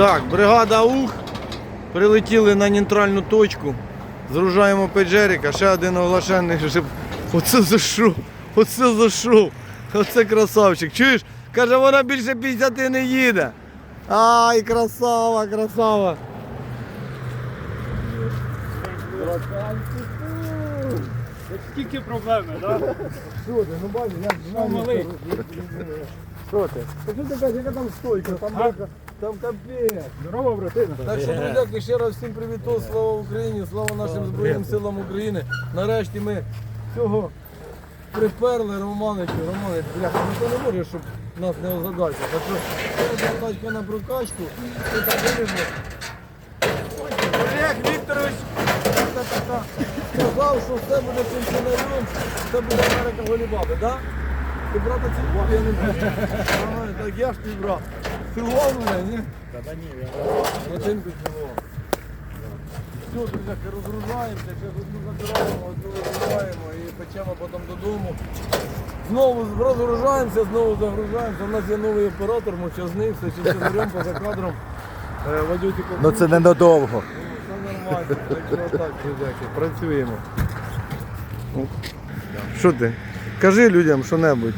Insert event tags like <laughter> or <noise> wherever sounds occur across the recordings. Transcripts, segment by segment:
Так, бригада УХ. Прилетіли на нейтральну точку. Зружаємо Педжеріка. Ще один оглашений. щоб- Оце зайшов. Оце зайшов. Оце красавчик. Чуєш? Каже, вона більше 50 не їде. Ай, красава, красава. Тільки проблеми, так? Що ти? Ну бачиш, Що, малий? Що ти? Та що ти кажеш, яка там стойка? Там? Там капець. Здорово, братина. Так що, друзяки, ще раз всім привіт, слава Україні, слава нашим Збройним силам України. Нарешті ми цього приперли Романичу. Романич, бляха, ніхто не може, щоб нас не озадачив. Так що це задачка на прокачку. Ти так вирішив. Олег Вікторович сказав, що все буде пенсіонером, це буде Америка Голібаби, так? Ти брата цілував, я не знаю. Ага, Так я ж твій брат. Цілував мене, ні? Та ні, Начинку цілував. Все, друзяки, розгружаємося, зараз одну забираємо, одну вигружаємо і печемо потім додому. Знову розгружаємося, знову загружаємося. У нас є новий оператор, мовчазний, все чим поза кадром. Е, Ну це ненадовго. все нормально. Так що так, друзяки, працюємо. Що ти? Кажи людям що-небудь.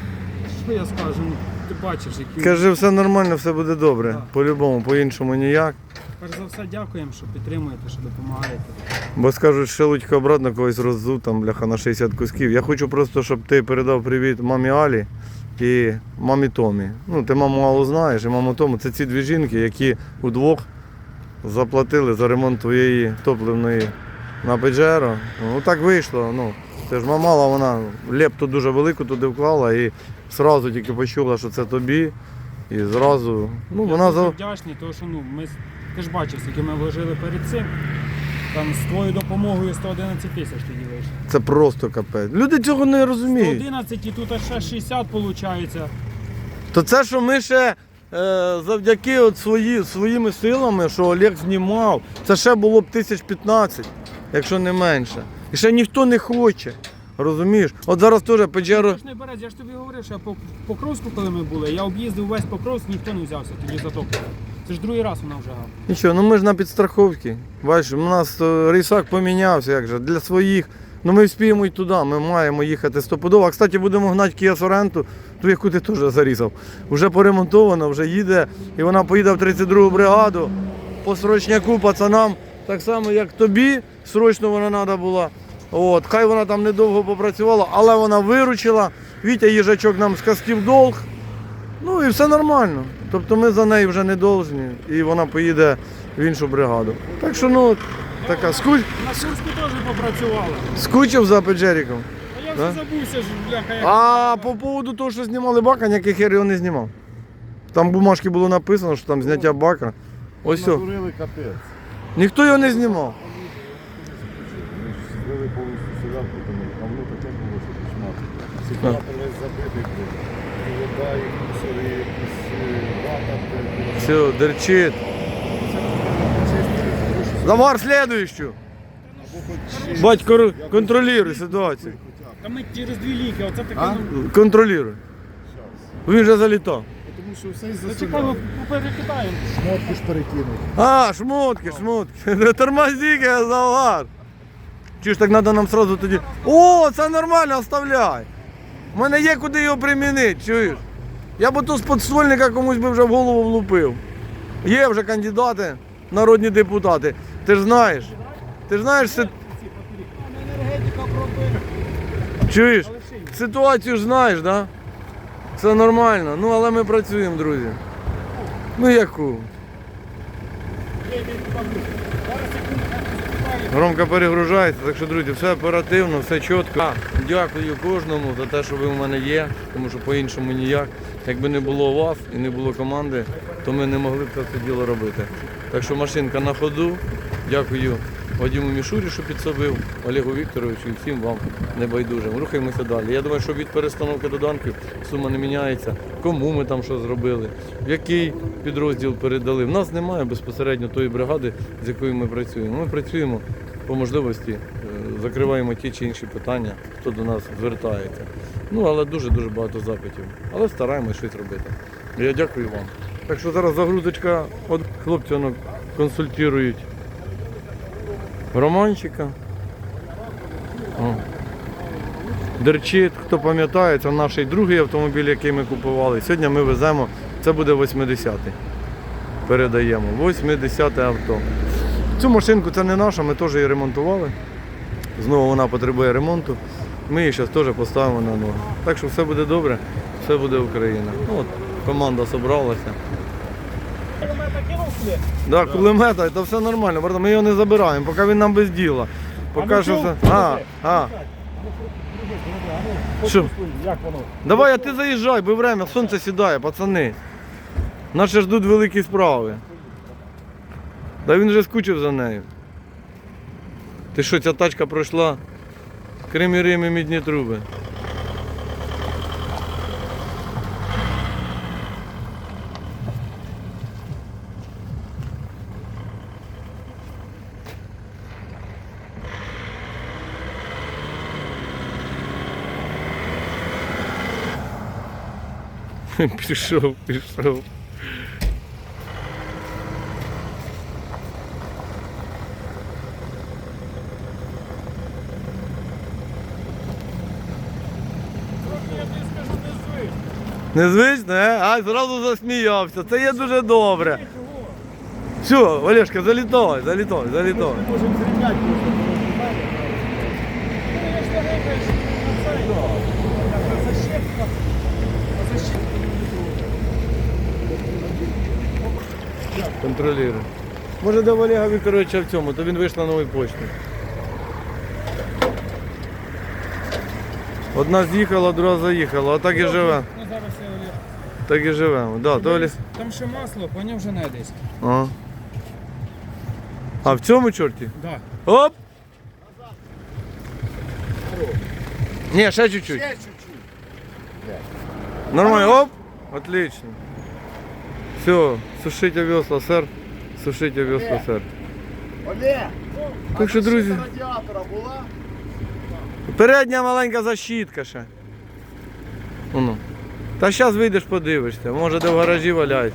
Що я скажу? Ну, Ти бачиш, які... Кажи, все нормально, все буде добре. По-любому, по-іншому ніяк. Перш за все дякуємо, що підтримуєте, що допомагаєте. Бо скажуть, що Лудько обратно когось роззу, там, бляха, на 60 кусків. Я хочу просто, щоб ти передав привіт мамі Алі і мамі Томі. Ну, ти маму Аллу знаєш і маму Тому. Це ці дві жінки, які удвох заплатили за ремонт твоєї топливної на Педжеро. Ну так вийшло. Ну, це ж мама Алла, вона лепту дуже велику туди вклала і зразу тільки почула, що це тобі. І зразу, ну, я вона дуже за. вдячний, тому що ну, ми, ти ж бачив, скільки ми вложили перед цим. Там з твоєю допомогою 111 тисяч тоді вийшло. Це просто капець. Люди цього не розуміють. 111 і тут аж ще 60 виходить. То це, що ми ще е, завдяки от свої, своїми силами, що Олег знімав, це ще було б тисяч 15, якщо не менше. І ще ніхто не хоче. Розумієш? От зараз теж Педжеро. Я ж не берез, я ж тобі говорив, що я по Покровську, коли ми були, я об'їздив весь Покровськ, ніхто не взявся тоді за топливо. Це ж другий раз вона вже гав. Нічого, ну ми ж на підстраховці. Бачиш, у нас е, рейсак помінявся, як же, для своїх. Ну ми вспіємо й туди, ми маємо їхати стопудово. А кстати, будемо гнати Kia Sorento, ту яку ти теж зарізав. Вже поремонтовано, вже їде, і вона поїде в 32-гу бригаду по срочняку пацанам, так само, як тобі, срочно вона треба була. От, хай вона там недовго попрацювала, але вона виручила. Вітя їжачок нам скастів долг. Ну і все нормально. Тобто ми за неї вже не должні, і вона поїде в іншу бригаду. Так що ну, така скуч... На Курську теж попрацювали. скучив за Педжеріком. А я Да? вже забувся ж, бляха, як... А по поводу того, що знімали бака, ніяких хер його не знімав. Там в бумажці було написано, що там зняття бака. Ось все. Натурили капець. Ніхто його не знімав. Злили повністю а воно таке було, що кошмар. Весь забитий, і вода, і мусори, якісь е, вата, Все, дерчить. Завар слідуючу. Батько контролює ситуацію. Та ми через дві ліки, оце таке, А? ну... Він вже залітав. Тому що все із Зачекай, ми поперекидаємо. Шмотку ж перекинуть. А, шмотки, шмотки. <laughs> Тормозики, завар. Чи ж так треба нам сразу тоді. О, це нормально, оставляй. У мене є куди його примінити, чуєш? Я б то з подствольника комусь би вже в голову влупив. Є вже кандидати, народні депутати. Ти ж знаєш. Ти ж знаєш, чуєш? Ситуацію ж знаєш? Да? Це нормально. Ну, але ми працюємо, друзі. Ну яку? Громко перегружається, так що, друзі, все оперативно, все чітко. Дякую кожному за те, що ви в мене є, тому що по-іншому ніяк. Якби не було вас і не було команди, то ми не могли б це діло робити. Так що машинка на ходу. Дякую Вадиму Мішурі, що підсобив, Олегу Вікторовичу і всім вам небайдужим. Рухаємося далі. Я думаю, що від перестановки доданків сума не міняється. Кому ми там що зробили, в який підрозділ передали. В нас немає безпосередньо тої бригади, з якою ми працюємо. Ми працюємо по можливості, е, закриваємо ті чи інші питання, хто до нас звертається. Ну, але дуже-дуже багато запитів. Але стараємось щось робити. Я дякую вам. Так що зараз загрузочка, от хлопці консультують Романчика. О. Дерчит, хто пам'ятає, це наш другий автомобіль, який ми купували. Сьогодні ми веземо, це буде 80-й. Передаємо. 80 авто. Цю машинку це не наша, ми теж її ремонтували. Знову вона потребує ремонту. Ми її зараз теж поставимо на ноги. Так що все буде добре, все буде Україна. Ну, от, команда зібралася. Да, кулемета, це все нормально, брат, ми його не забираємо, поки він нам без діла. Поки що все. А, а. Що? Як воно? Давай, а ти заїжджай, бо время, сонце сідає, пацани. Наші ждуть великі справи. Та він вже скучив за нею. Ти що, ця тачка пройшла Крим і Рим і мідні труби. <laughs> Пішов, пішов. Незвично, е? А, зразу засміявся. Це є дуже добре. Все, Олешка, залітай, залітай, залітай. Можемо зрівняти Контролює. Може до Олега Вікторовича в цьому, то він вийшов на новій почті. Одна з'їхала, друга заїхала, а так і живе. Ну зараз я Олег. Так і живемо. Да, то Олег. Там ще масло, поняв вже не десь. Ага. А в цьому чорті? Да. Оп! Ні, ще чуть-чуть. Ще чуть-чуть. Нормально, оп! Отлично. Все, сушите весла, сэр. Сушите весла, сэр. Олег! Так що, друзі, радіатора була? передня маленька защітка ще. Воно. Та зараз вийдеш, подивишся. Може де в гаражі валяють,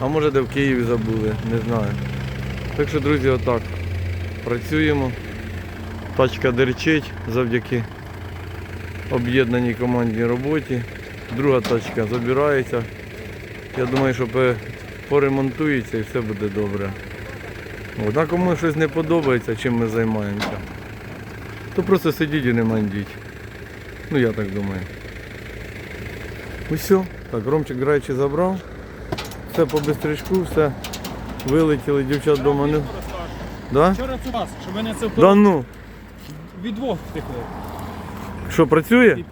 а може де в Києві забули, не знаю. Так що, друзі, отак. Працюємо. Тачка дерчить завдяки об'єднаній командній роботі. Друга тачка забирається. Я думаю, що поремонтується і все буде добре. От, а кому щось не подобається, чим ми займаємося, то просто сидіть і не мандіть. Ну я так думаю. Усе. Так, Ромчик граючи забрав. Все по бистрячку, все. Вилетіли, дівчат вдома не. Да? Вчора цю вас, щоб мене це Да ну. від двох втекло. Що, працює?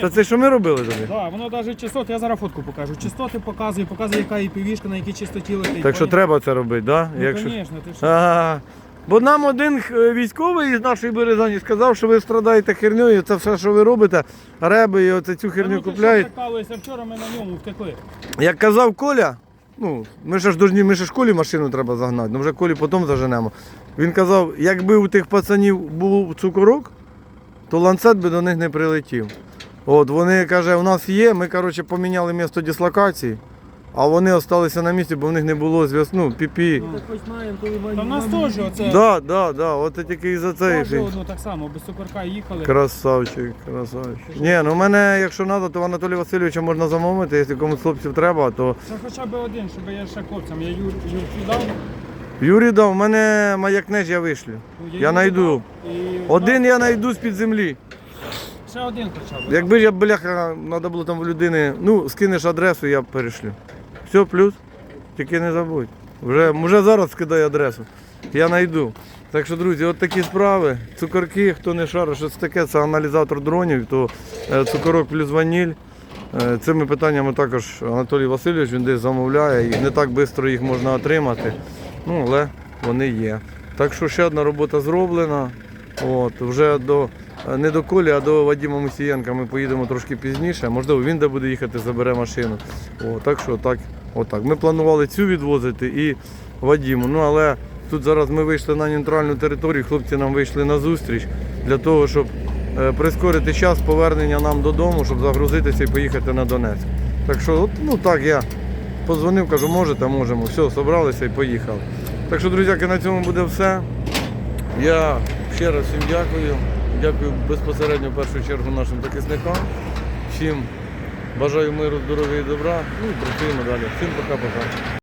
Та це що ми робили тобі? Да, воно навіть частоти, я зараз фотку покажу. Частоти показує, показує, яка і півішка, на якій частоті летить. Так що поняв? треба це робити, да? Ну, Якщо... звісно, ти що. Ага. Бо нам один е, військовий із нашої Березані сказав, що ви страдаєте хернею, це все, що ви робите, реби і оце цю Та херню ну, ти купляють. що прикалуєшся, вчора ми на ньому втекли. Як казав Коля, ну, ми ще ж должні, ми ще школі машину треба загнати, ну вже Колі потім заженемо. Він казав, якби у тих пацанів був цукорок, то ланцет би до них не прилетів. От вони каже, у нас є, ми коротше, поміняли місто дислокації, а вони залишилися на місці, бо в них не було зв'язку, ну, піпі. Та в нас теж оце. Да, да, да, от це тільки із-за цієї. Теж одно так само, без цукорка їхали. Красавчик, красавчик. Ні, ну в мене, якщо треба, то Анатолія Васильовича можна замовити, якщо комусь хлопців треба, то Це хоча б один, щоб я ще хлопцям. Я Юр, Юрку дав. Юрій дав, в мене маякнеж я вишлю. ну, Я знайду. Один я знайду з-під землі. Ще один хоча б. Якби я бляха, треба було там в людини, ну, скинеш адресу, я перешлю. Все, плюс. Тільки не забудь. Вже, вже зараз скидай адресу. Я знайду. Так що, друзі, от такі справи. Цукорки, хто не шарить, що це таке, це аналізатор дронів, то е, цукорок плюс ваніль. Е, Цими питаннями також Анатолій Васильович він десь замовляє і не так швидко їх можна отримати. Ну, але вони є. Так що ще одна робота зроблена. От, вже до, е, не до Колі, а до Вадима Мусієнка ми поїдемо трошки пізніше. Можливо, він де буде їхати, забере машину. О, так що так, отак. Ми планували цю відвозити і Вадиму. Ну, але тут зараз ми вийшли на нейтральну територію, хлопці нам вийшли на зустріч для того, щоб е, прискорити час повернення нам додому, щоб загрузитися і поїхати на Донецьк. Так що, от, ну так я Позвонив, кажу, можете, можемо. Все, зібралися і поїхали. Так що, друзяки, на цьому буде все. Я ще раз всім дякую. Дякую безпосередньо в першу чергу нашим захисникам. Всім бажаю миру, здоров'я і добра. Ну і працюємо далі. Всім пока-пока.